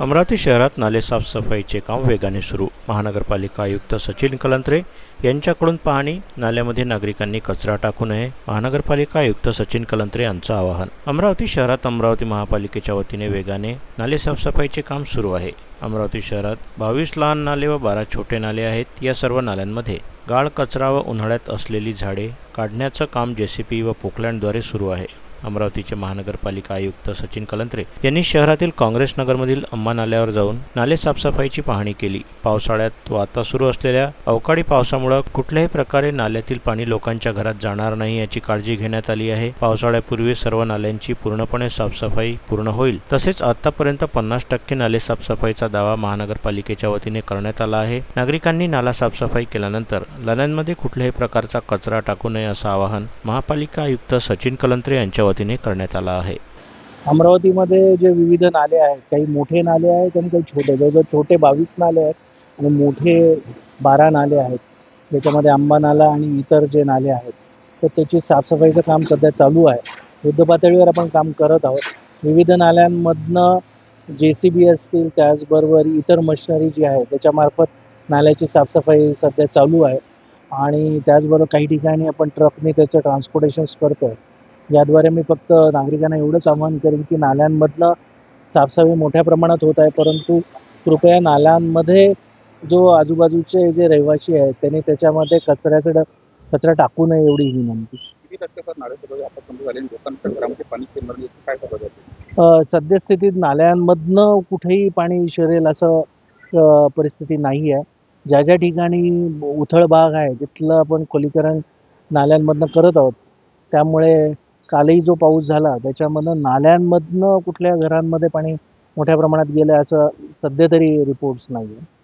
अमरावती शहरात नाले साफसफाईचे काम वेगाने सुरू. महानगरपालिका आयुक्त सचिन कलंत्रे यांच्याकडून पाहणी नाल्यामध्ये नागरिकांनी कचरा टाकू नये महानगरपालिका आयुक्त सचिन कलंत्रे यांचं आवाहन. अमरावती शहरात अमरावती महापालिकेच्या वतीने वेगाने नाले साफसफाईचे काम सुरू आहे. अमरावती शहरात बावीस लहान नाले व बारा छोटे नाले आहेत. या सर्व नाल्यांमध्ये गाळ कचरा व उन्हाळ्यात असलेली झाडे काढण्याचं काम जेसीपी व पोकलँडद्वारे सुरू आहे. अमरावतीचे महानगरपालिका आयुक्त सचिन कलंत्रे यांनी शहरातील काँग्रेस नगरमधील अम्मा नाल्यावर जाऊन नाले साफसफाईची पाहणी केली. पावसाळ्यात व आता सुरू असलेल्या अवकाळी पावसामुळे कुठल्याही प्रकारे नाल्यातील पाणी लोकांच्या घरात जाणार नाही याची काळजी घेण्यात आली आहे. पावसाळ्यापूर्वी सर्व नाल्यांची पूर्णपणे साफसफाई पूर्ण होईल. तसेच आतापर्यंत पन्नास टक्के नाले साफसफाईचा दावा महानगरपालिकेच्या वतीने करण्यात आला आहे. नागरिकांनी नाला साफसफाई केल्यानंतर नाल्यांमध्ये कुठल्याही प्रकारचा कचरा टाकू नये असं आवाहन महापालिका आयुक्त सचिन कलंत्रे यांच्या वतीने करण्यात आला आहे. अमरावतीमध्ये जे विविध नाले आहेत काही मोठे नाले आहेत आणि काही छोटे. जवळजवळ छोटे बावीस नाले आहेत आणि मोठे बारा नाले आहेत. त्याच्यामध्ये आंबा नाला आणि इतर जे नाले आहेत तर त्याची साफसफाईचं काम सध्या चालू आहे. युद्धपातळीवर आपण काम करत आहोत. विविध नाल्यांमधनं जे सी बी असतील त्याचबरोबर इतर मशिनरी जी आहे त्याच्यामार्फत नाल्याची साफसफाई सध्या चालू आहे. आणि त्याचबरोबर काही ठिकाणी आपण ट्रकने त्याचं ट्रान्सपोर्टेशन्स करतो आहे याद्वारे मी फक्त नागरिकांना एवढंच आवाहन करेन की नाल्यांमधनं साफसफाई मोठ्या प्रमाणात होत आहे परंतु कृपया नाल्यांमध्ये जो आजूबाजूचे जे रहिवासी आहेत त्यांनी त्याच्यामध्ये कचऱ्याचं कचरा टाकू नये एवढी ही विनंती. सद्यस्थितीत नाल्यांमधनं कुठेही पाणी शिरेल असं परिस्थिती नाही आहे. ज्या ज्या ठिकाणी उथळ भाग आहे तिथलं आपण खोलीकरण नाल्यांमधनं करत आहोत त्यामुळे कालही जो पाऊस झाला त्याच्यामधनं नाल्यांमधनं कुठल्या घरांमध्ये पाणी मोठ्या प्रमाणात गेलं असं सध्या तरी रिपोर्ट्स नाही आहे